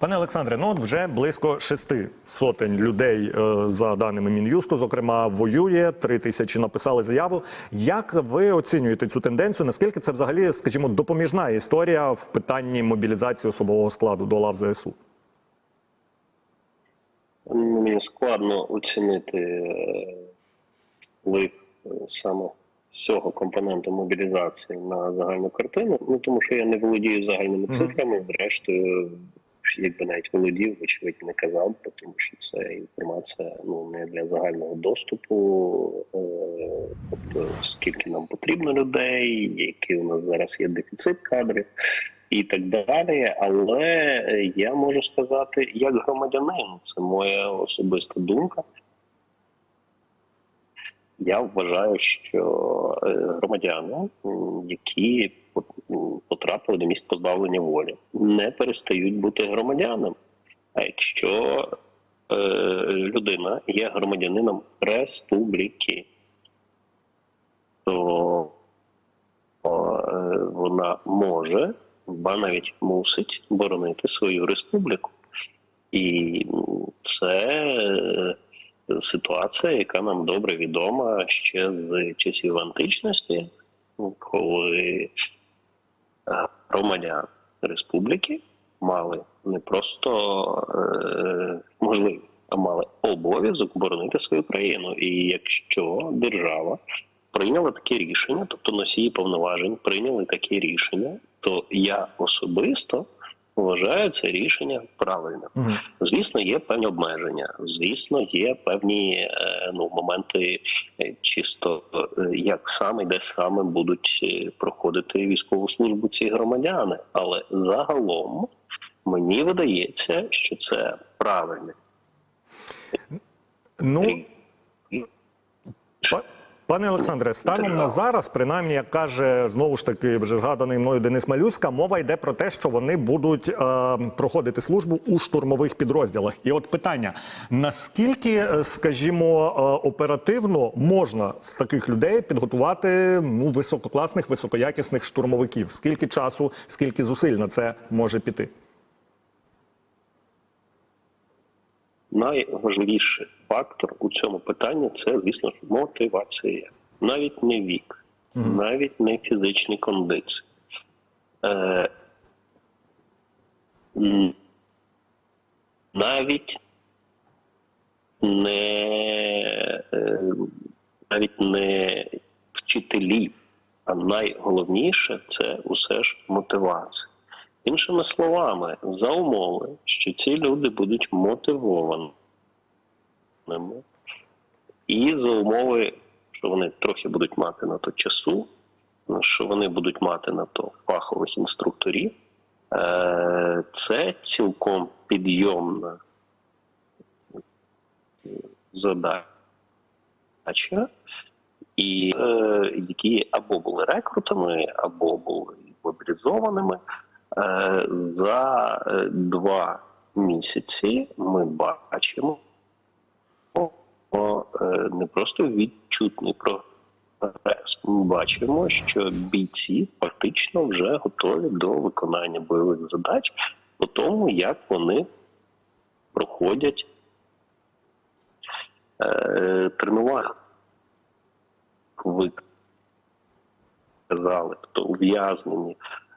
Пане Олександре, ну от вже близько шести сотень людей, е, за даними Мін'юсту, зокрема, воює. Три тисячі написали заяву. Як ви оцінюєте цю тенденцію? Наскільки це взагалі, скажімо, допоміжна історія в питанні мобілізації особового складу до лав ЗСУ? Мені складно оцінити е, вплив е, саме цього компоненту мобілізації на загальну картину. Ну тому що я не володію загальними цифрами. Зрештою, якби навіть володів, вочевидь не казав, тому що це інформація ну не для загального доступу. Е, тобто, скільки нам потрібно людей, який у нас зараз є дефіцит кадрів. І так далі, але я можу сказати, як громадянин, це моя особиста думка. Я вважаю, що е, громадяни, які потрапили до місць позбавлення волі, не перестають бути громадянами. А якщо е, людина є громадянином республіки, то е, вона може, ба навіть мусить боронити свою республіку. І це е, ситуація, яка нам добре відома ще з часів античності, коли громадян республіки мали не просто е, можливість, а мали обов'язок боронити свою країну. І якщо держава прийняла таке рішення, тобто носії повноважень прийняли таке рішення, то я особисто вважаю це рішення правильним. Мгм. Звісно, є певні обмеження. Звісно, є певні е, ну моменти е, чисто е, як саме, де саме будуть проходити військову службу ці громадяни. Але загалом мені видається, що це правильне. Ну, Па- Пане Олександре, станом на зараз, принаймні, як каже знову ж таки вже згаданий мною Денис Малюська, мова йде про те, що вони будуть е, проходити службу у штурмових підрозділах. І от питання: наскільки, е, скажімо, е, оперативно можна з таких людей підготувати ну висококласних, високоякісних штурмовиків? Скільки часу, скільки зусиль на це може піти? Найважливіший фактор у цьому питанні це, звісно ж, мотивація. Навіть не вік, навіть не фізичні кондиції. Е, навіть не е, навіть не вчителі, а найголовніше це усе ж мотивація. Іншими словами, за умови, що ці люди будуть мотивованими, і за умови, що вони трохи будуть мати на то часу, що вони будуть мати на то фахових інструкторів, е, це цілком підйомна задача, і е, які або були рекрутами, або були мобілізованими. Е, За е, два місяці ми бачимо е, не просто відчутний прогрес. Ми бачимо, що бійці фактично вже готові до виконання бойових задач по тому, як вони проходять тренування. Ви казали, хто ув'язнені е,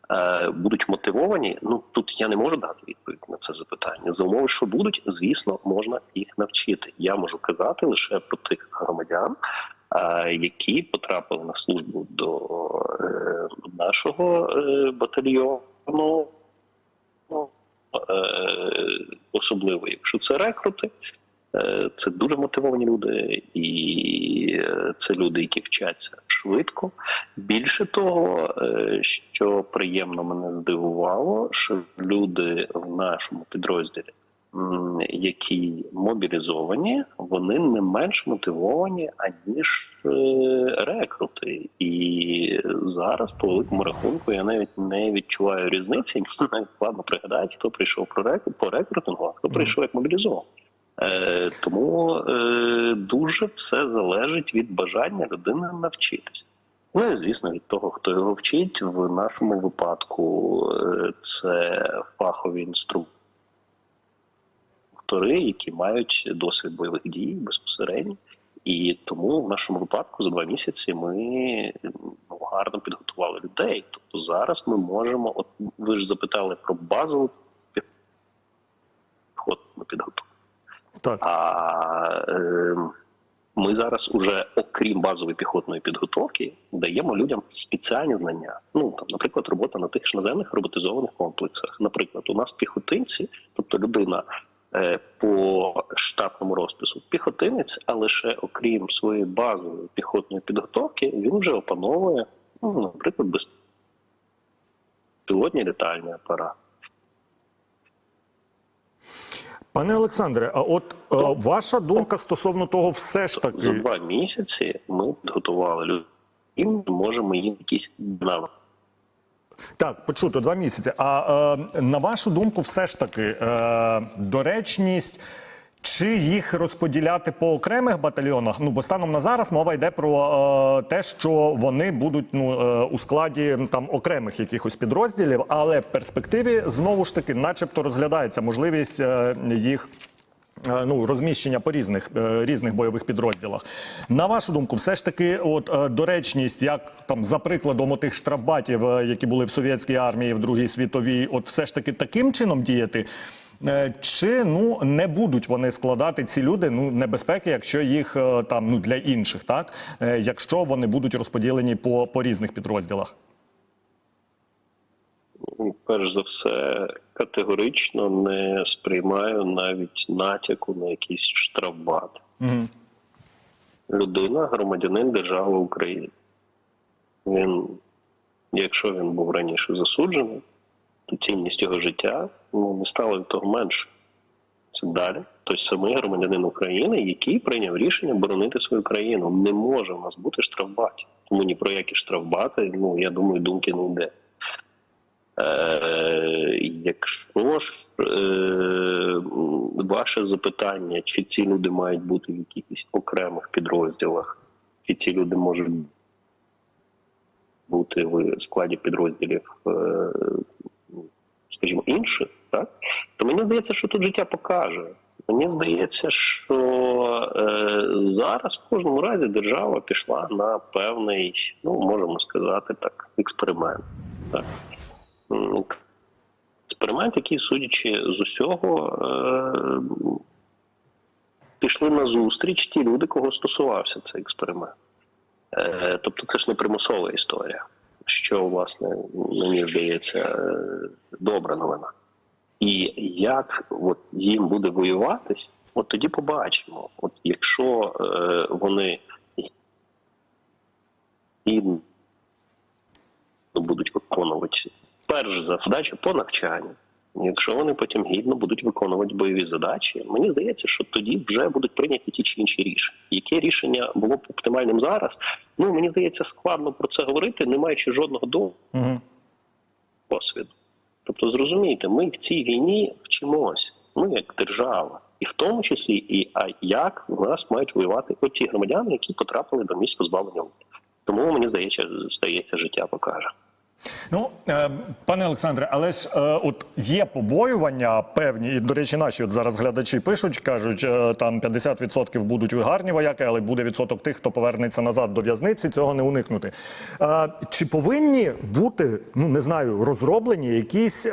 будуть мотивовані. Ну тут я не можу дати відповідь на це запитання. За умови, що будуть, звісно, можна їх навчити. Я можу казати лише про тих громадян, е, які потрапили на службу до е, нашого е, батальйону. Е, особливо, якщо це рекрути, Е, Це дуже мотивовані люди, і е, це люди, які вчаться швидко. Більше того, е, що приємно мене здивувало, що люди в нашому підрозділі, які мобілізовані, вони не менш мотивовані аніж е, рекрути. І зараз, по великому рахунку, я навіть не відчуваю різниці. Навіть складно пригадати, хто прийшов по рекрутингу, а хто прийшов як мобілізований. Е, тому е, дуже все залежить від бажання людини навчитися. Ну і звісно, від того, хто його вчить, в нашому випадку е, це фахові інструктори, які мають досвід бойових дій безпосередньо. І тому в нашому випадку за два місяці ми ну, гарно підготували людей. Тобто зараз ми можемо, от ви ж запитали про базову піхотну підготовку. Так. А е, ми зараз уже, окрім базової піхотної підготовки, даємо людям спеціальні знання. Ну там, наприклад, робота на тих ж наземних роботизованих комплексах. Наприклад, у нас піхотинці, тобто людина е, по штатному розпису піхотинець, а лише окрім своєї базової піхотної підготовки, він вже опановує, ну, наприклад, безпілотні літальні апарати. Пане Олександре, а от е, ваша думка стосовно того, все ж таки За два місяці ми підготували людей, і можемо їм якісь навики. Так, почуто два місяці. А е, на вашу думку, все ж таки е, доречність. Чи їх розподіляти по окремих батальйонах? Ну бо станом на зараз мова йде про е, те, що вони будуть ну е, у складі там окремих якихось підрозділів, але в перспективі знову ж таки, начебто, розглядається можливість е, їх. е, Ну, розміщення по різних е, різних бойових підрозділах. На вашу думку, все ж таки, от е, доречність, як там за прикладом отих штрафбатів, які були в совєтській армії в Другій світовій, от все ж таки таким чином діяти. Е, Чи ну не будуть вони складати ці люди ну небезпеки, якщо їх е, там ну для інших, так Е, якщо вони будуть розподілені по, по різних підрозділах? Перш за все, категорично не сприймаю навіть натяку на якийсь штрафбат. Угу. Людина, громадянин держави України. Він, якщо він був раніше засуджений, цінність його життя ну, не стала від того менше. Це далі. Той самий громадянин України, який прийняв рішення боронити свою країну. Не може в нас бути штрафбатів. Тому ні про які штрафбати, ну я думаю, думки не йде. Е, якщо ж е, ваше запитання, чи ці люди мають бути в якихось окремих підрозділах, чи ці люди можуть бути в складі підрозділів, е, скажімо, інших, так то мені здається, що тут життя покаже. Мені здається, що е, зараз в кожному разі держава пішла на певний, ну можемо сказати так, експеримент. Так. Експеримент, який, судячи з усього, е, пішли на зустріч ті люди, кого стосувався цей експеримент. Е, тобто це ж не примусова історія, що, власне, мені здається, е, добра новина. І як от, їм буде воюватись, от тоді побачимо. От якщо е, вони гідно будуть виконувати перш за задачу по навчанню. Якщо вони потім гідно будуть виконувати бойові задачі, мені здається, що тоді вже будуть прийняті ті чи інші рішення. Яке рішення було б оптимальним зараз? Ну мені здається, складно про це говорити, не маючи жодного досвіду. Тобто, зрозумійте, ми в цій війні вчимось, ми як держава, і в тому числі, і а як в нас мають воювати оті громадяни, які потрапили до місць позбавлення. Тому мені здається, здається, життя покаже. Ну, е, пане Олександре, але ж е, от є побоювання певні, і до речі, наші от зараз глядачі пишуть, кажуть, е, там 50% будуть гарні вояки, але буде відсоток тих, хто повернеться назад до в'язниці. Цього не уникнути. Чи повинні бути, ну не знаю, розроблені якісь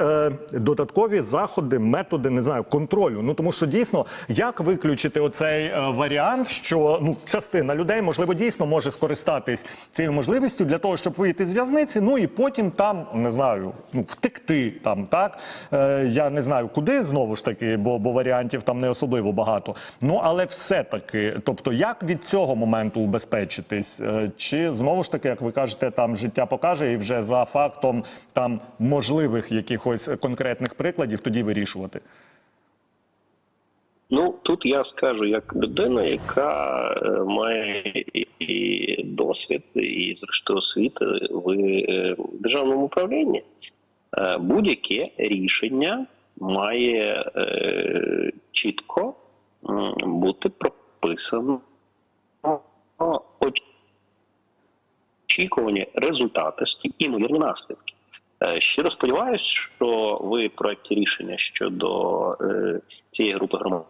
додаткові заходи, методи, не знаю, контролю? Ну тому що дійсно, як виключити оцей варіант, що ну частина людей можливо дійсно може скористатись цією можливістю для того, щоб вийти з в'язниці, ну і потім там не знаю, ну втекти там, так е, я не знаю куди знову ж таки, бо, бо варіантів там не особливо багато. Ну але все-таки, тобто, як від цього моменту убезпечитись? Е, чи знову ж таки, як ви кажете, там життя покаже, і вже за фактом там можливих якихось конкретних прикладів тоді вирішувати? Ну тут я скажу як людина, яка е, має і- досвід, і зрештою освіти в е, державному управлінні. Е, Будь-яке рішення має чітко бути прописано очікувані результати і ймовірні наслідки. Щиро сподіваюся, що ви в проєкті рішення щодо цієї групи громадян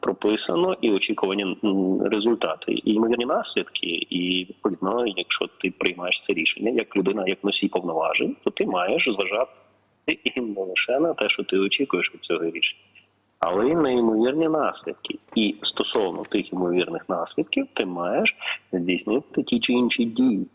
прописано і очікувані результати, і ймовірні наслідки. І відповідно, якщо ти приймаєш це рішення як людина, як носій повноважень, то ти маєш зважати і не лише на те, що ти очікуєш від цього рішення, але й на наслідки. І стосовно тих ймовірних наслідків, ти маєш здійснити ті чи інші дії.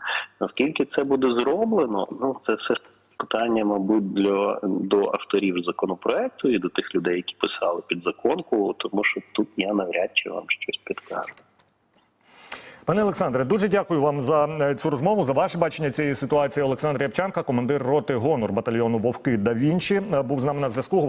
Наскільки це буде зроблено, ну це все питання, мабуть, для до авторів законопроекту і до тих людей, які писали під законку, тому що тут я навряд чи вам щось підкажу. Пане Олександре, дуже дякую вам за е, цю розмову, за ваше бачення цієї ситуації. Олександр Рябчанка, командир роти гонор батальйону Вовки да Вінчі, е, був з нами на зв'язку.